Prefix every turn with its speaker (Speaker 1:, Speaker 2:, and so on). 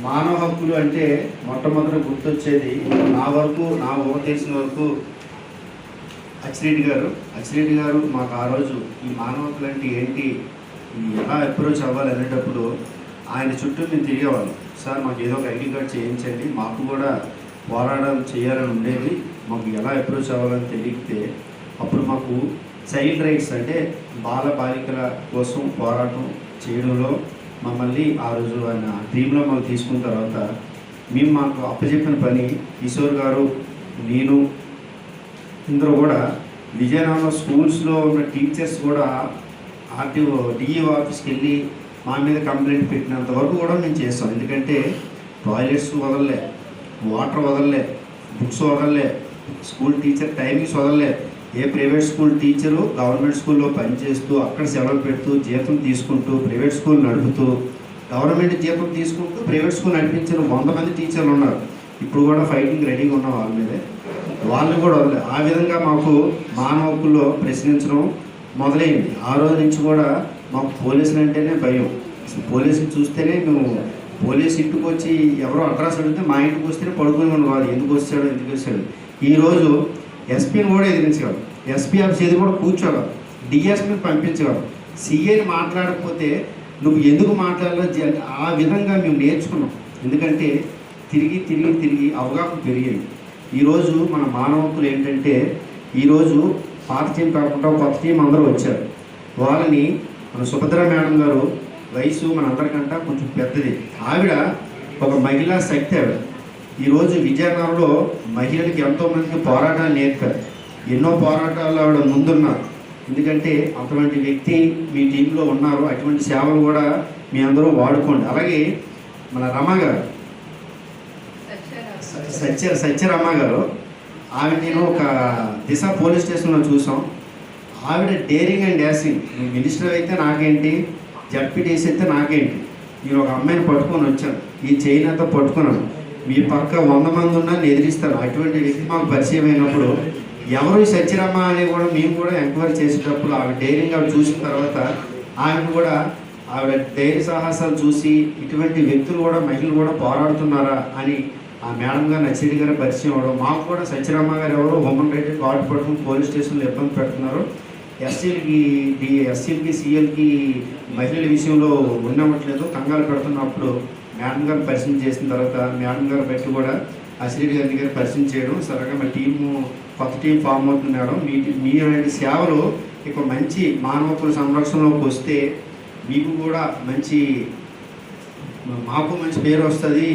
Speaker 1: మానవ హక్కులు అంటే మొట్టమొదట గుర్తొచ్చేది నా వరకు నా ఊహ తెలిసిన వరకు అచ్చిరెడ్డి గారు. అచ్చిరెడ్డి గారు మాకు ఆ రోజు ఈ మానవ హక్కులు అంటే ఏంటి ఎలా అప్రోచ్ అవ్వాలి అనేటప్పుడు ఆయన చుట్టూ మేము తిరిగేవాళ్ళం. సార్ మాకు ఏదో ఒక ఐడి కార్డ్ చేయించండి మాకు కూడా పోరాటం చేయాలని ఉండేది మాకు ఎలా అప్రోచ్ అవ్వాలని తెలియతే అప్పుడు మాకు చైల్డ్ రైట్స్ అంటే బాల బాలికల కోసం పోరాటం చేయడంలో మమ్మల్ని ఆ రోజు ఆయన టీంలో మాకు తీసుకున్న తర్వాత మేము మాకు అప్పచెప్పిన పని కిషోర్ గారు నేను ఇందరూ కూడా విజయనగరం స్కూల్స్లో ఉన్న టీచర్స్ కూడా ఆర్టీఓ డిఈఓ ఆఫీస్కి వెళ్ళి మా మీద కంప్లైంట్ పెట్టినంత వరకు కూడా మేము చేస్తాం. ఎందుకంటే టాయిలెట్స్ వదలలే వాటర్ వదలలే బుక్స్ వదలలే స్కూల్ టీచర్ టైమింగ్స్ వదలలే. ఏ ప్రైవేట్ స్కూల్ టీచరు గవర్నమెంట్ స్కూల్లో పనిచేస్తూ అక్కడ సెలవు పెడుతూ జీతం తీసుకుంటూ ప్రైవేట్ స్కూల్ నడుపుతూ గవర్నమెంట్ జీతం తీసుకుంటూ ప్రైవేట్ స్కూల్ నడిపించిన వంద మంది టీచర్లు ఉన్నారు. ఇప్పుడు కూడా ఫైటింగ్ రెడీగా ఉన్న వాళ్ళ మీదే. వాళ్ళు కూడా ఆ విధంగా మాకు మానవ హక్కుల్లో ప్రశ్నించడం మొదలైంది. ఆ రోజు నుంచి కూడా మాకు పోలీసులు అంటేనే భయం. పోలీసులు చూస్తేనే మేము పోలీసు ఇంటికి వచ్చి ఎవరో అడ్రస్ అడిగితే మా ఇంటికి వస్తేనే పడుకుని మనం వాళ్ళు ఎందుకు వచ్చాడు ఎందుకు వచ్చాడు. ఈరోజు ఎస్పీని కూడా ఎదిరించగలరు ఎస్పీ ఆఫీస్ కూడా కూర్చోగలరు డిఎస్పీని పంపించగలరు సిఏని మాట్లాడకపోతే నువ్వు ఎందుకు మాట్లాడాలో? ఆ విధంగా మేము నేర్చుకున్నాం. ఎందుకంటే తిరిగి తిరిగి తిరిగి అవగాహన పెరిగింది. ఈరోజు మన మానవకులు ఏంటంటే ఈరోజు పాత టీం కాకుండా కొత్త టీం అందరూ వచ్చారు. వాళ్ళని మన సుభద్ర మేడం గారు వయసు మన అందరికంటా కొంచెం పెద్దది. ఆవిడ ఒక మహిళా శక్తి ఆవిడ. ఈరోజు విజయనగరంలో మహిళలకు ఎంతోమందికి పోరాటాలు నేర్పారు. ఎన్నో పోరాటాలు ఆవిడ ముందున్నారు ఎందుకంటే అటువంటి వ్యక్తి మీ టీంలో ఉన్నారు. అటువంటి సేవలు కూడా మీ అందరూ వాడుకోండి. అలాగే మన రమ గారు. సత్య సత్యరమ్మ గారు. ఆవిడ నేను ఒక దిశ పోలీస్ స్టేషన్లో చూసాం. ఆవిడ డేరింగ్ అండ్ డాసింగ్. మినిస్టర్ అయితే నాకేంటి? జడ్పీటీసీ అయితే నాకేంటి? నేను ఒక అమ్మాయిని పట్టుకొని వచ్చాను. ఈ చైన్ అంతా పట్టుకున్నాను. మీ పక్క వంద మంది ఉన్నా ఎదిరిస్తారు అటువంటి వ్యక్తి మాకు పరిచయం అయినప్పుడు ఎవరు సత్యరమ్మ అని కూడా మేము కూడా ఎంక్వైరీ చేసేటప్పుడు ఆవిడ డైరింగ్ ఆవిడ చూసిన తర్వాత ఆమె కూడా ఆవిడ ధైర్య సాహసాలు చూసి ఇటువంటి వ్యక్తులు కూడా మహిళలు కూడా పోరాడుతున్నారా అని ఆ మేడం గారు నచ్చిరెడ్డి గారు పరిచయం అవ్వడం మాకు కూడా సత్యరామ గారు ఎవరో హోమన్ రెడ్డి కార్డు పట్టుకుని పోలీస్ స్టేషన్లో ఇబ్బంది పెడుతున్నారు. ఎస్సీలకి డి ఎస్సీలకి సీఎల్కి మహిళల విషయంలో ఉండవట్లేదు కంగారు పెడుతున్నప్పుడు మేడం గారు పరిచయం చేసిన తర్వాత మేడం గారు బట్టి కూడా అసిరెడ్డి గారి గారు పరిచయం చేయడం. సరగా మా టీము కొత్త టీం ఫామ్ అవుతుంది మేడం. మీ మీ అనేది సేవలు ఇక మంచి మానవకుల సంరక్షణలోకి వస్తే మీకు కూడా మంచి మాకు మంచి పేరు వస్తుంది.